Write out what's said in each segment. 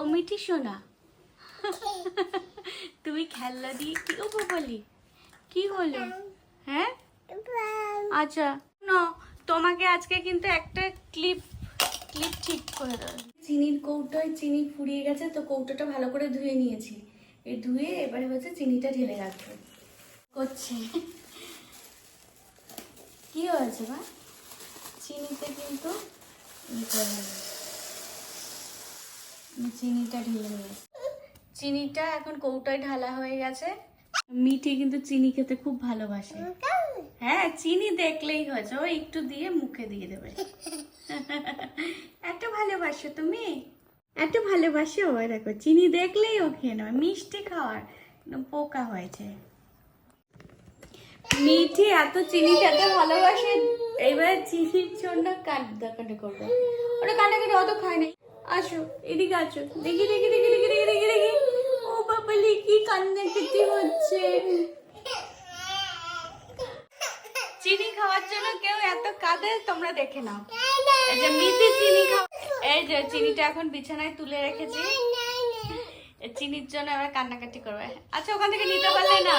ও মিঠি সোনা। তুমি খেলনা দিয়ে কি বলি কি হলো? হ্যাঁ? আচ্ছা না তোমাকে আজকে কিন্তু একটা ক্লিপ ক্লিপ ঠিক করে দেবো চিনির কৌটোয় চিনি ফুরিয়ে গেছে তো কৌটোটা ভালো করে ধুয়ে নিয়েছি। এই ধুয়ে এবারে হচ্ছে চিনিটা ঢেলে রাখব। করছে। কি হয়েছে মা? চিনিতে কিন্তু ই করে চিনিটা ঢেলে নিয়েছি। চিনিটা এখন কৌটায় ঢালা হয়ে গেছে। মিঠি কিন্তু চিনি খেতে খুব ভালোবাসে। হ্যাঁ চিনি দেখলেই হয়েছে ও একটু দিয়ে মুখে দিয়ে দেবে। এত ভালোবাসো তুমি? এত ভালোবাসো? ওই দেখো চিনি দেখলেই ও খেয়ে নেবে। মিষ্টি খাওয়ার পোকা হয়েছে। মিঠি এত চিনি খেতে ভালোবাসে এবার চিনির জন্য কান্নাকাটি করবে। ওরা কান্নাকাটি অত খায় নাই। আসো, এদিকে আসো। দেখি দেখি দেখি দেখি দেখি দেখি দেখি। ও বাবালি কি কান্নাকাটি হচ্ছে। চিনি খাওয়ার জন্য কেউ এত কাঁদে, তোমরা দেখে নাও। এই যে মিঠি চিনি খাও এই যে চিনিটা এখন বিছানায় তুলে রেখেছি। চিনির জন্য এবার কান্নাকাটি করবে। আচ্ছা ওখান থেকে নিতে পারলে না।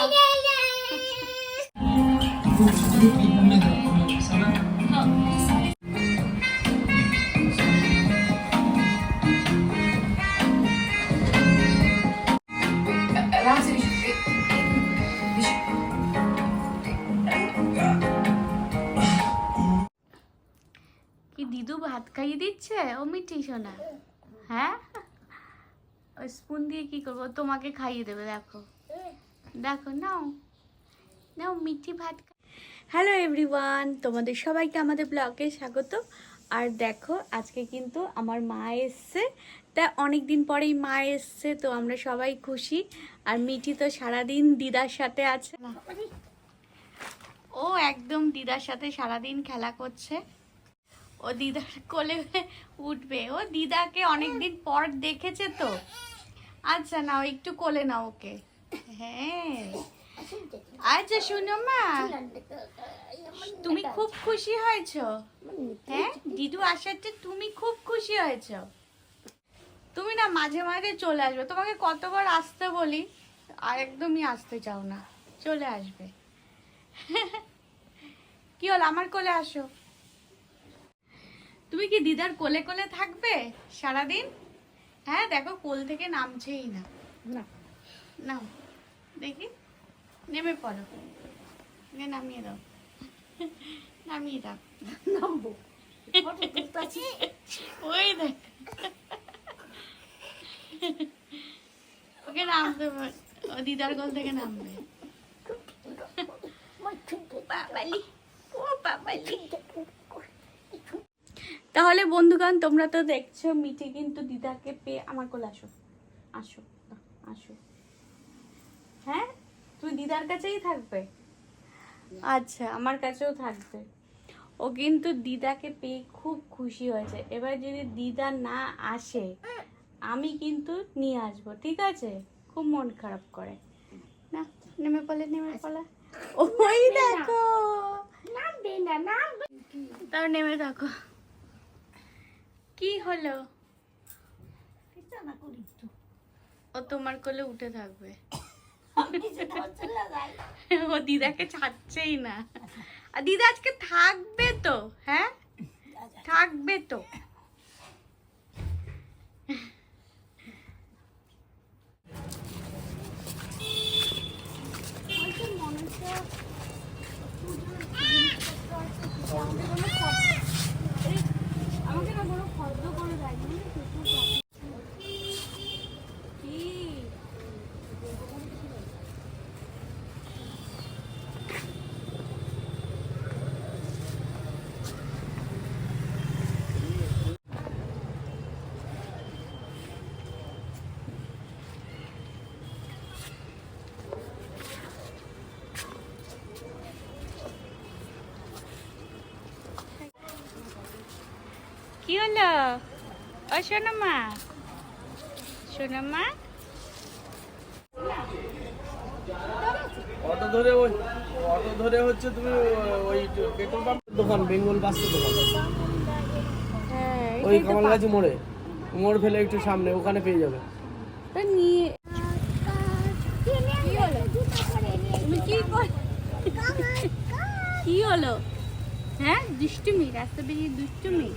দিদু ভাত খাইয়ে দিচ্ছে? ও মিঠি সোনা হ্যাঁ? ওই স্পুন দিয়ে কি করব? তোমাকে খাইয়ে দেবে দেখো। দেখো নাও। নাও মিঠি ভাত হ্যালো এভরিওয়ান তোমাদের সবাইকে আমাদের ব্লগে স্বাগত। আর দেখো আজকে কিন্তু আমার মা এসছে। তা অনেক দিন পরেই মা এসছে তো আমরা সবাই খুশি। আর মিঠি তো সারাদিন দিদার সাথে আছে। ও একদম দিদার সাথে সারাদিন খেলা করছে। ও দিদার কোলে উঠবে। ও দিদাকে অনেকদিন পর দেখেছে তো। আচ্ছা নাও, একটু কোলে নাও ওকে। হ্যাঁ। আচ্ছা শুনো মা, তুমি খুব খুশি হয়েছো? হ্যাঁ দিদু আসাতে তুমি খুব খুশি হয়েছো। তুমি না মাঝে মাঝে চলে আসবে। তোমাকে কতবার আসতে বলি, আর একদমই আসতে চাও না। চলে আসবে। কি হলো? আমার কোলে আসো। তুমি কি দিদার কোলে কোলে থাকবে সারাদিন? হ্যাঁ দেখো কোল থেকে নামছেই না। না। নাও দেখি। নেমে পড়ো। নে নামিয়ে দাও। নামিয়ে দাও। নামবো। ওই দেখ। ওকে নামতে। ও দিদার কোল থেকে নামবে। বাবালি। ও বাবালি। তাহলে বন্ধুগণ তোমরা তো দেখছ মিঠে কিন্তু দিদাকে পেয়ে আমার কোলে আসো। আসো আসো। হ্যাঁ? তুমি দিদার কাছেই থাকবে? আচ্ছা আমার কাছেও থাকবে। ও কিন্তু দিদাকে পেয়ে খুব খুশি হয়েছে। এবার যদি দিদা না আসে আমি কিন্তু নিয়ে আসব ঠিক আছে? খুব মন খারাপ করে। না নেমে পড়লে নেমে পড়লে। ওই দেখো। নামবে না নামবে। তাও নেমে থাকো। কি হলো? ও তোমার কোলে উঠে থাকবে। ও দিদাকে ছাড়ছেই না। আর দিদা আজকে থাকবে তো হ্যাঁ থাকবে তো আমাকে না কোনো শব্দ করে দেয়নি কি কি হলো ও সোনামা সোনামা অটো ধরে ওই অটো ধরে হচ্ছে তুমি ওই পেট্রোল পাম্প দোকান বেঙ্গল বাস দোকান। হ্যাঁ ওই কামালগাছি মোড়ে। মোড় ফেলে একটু সামনে ওখানে পেয়ে যাবে। নিয়ে কি হলো? হ্যাঁ দুষ্টুমি রাস্তা বেরিয়ে দুষ্টুমি।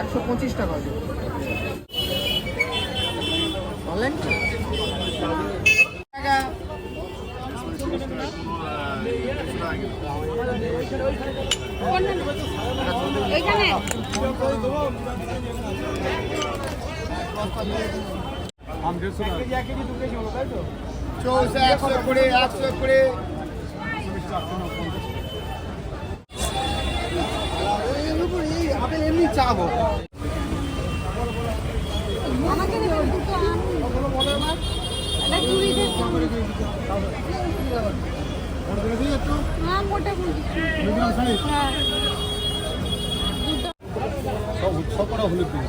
একশো পঁচিশ টাকা। অনলাইন এখানে? চৌষে একশো করে একশো করে আপেল এমনি চাবো আমাকে দুটো আম এটা চুড়ি দে হ্যাঁ মোটা বুঝি হ্যাঁ সব উৎসব করা দিয়ে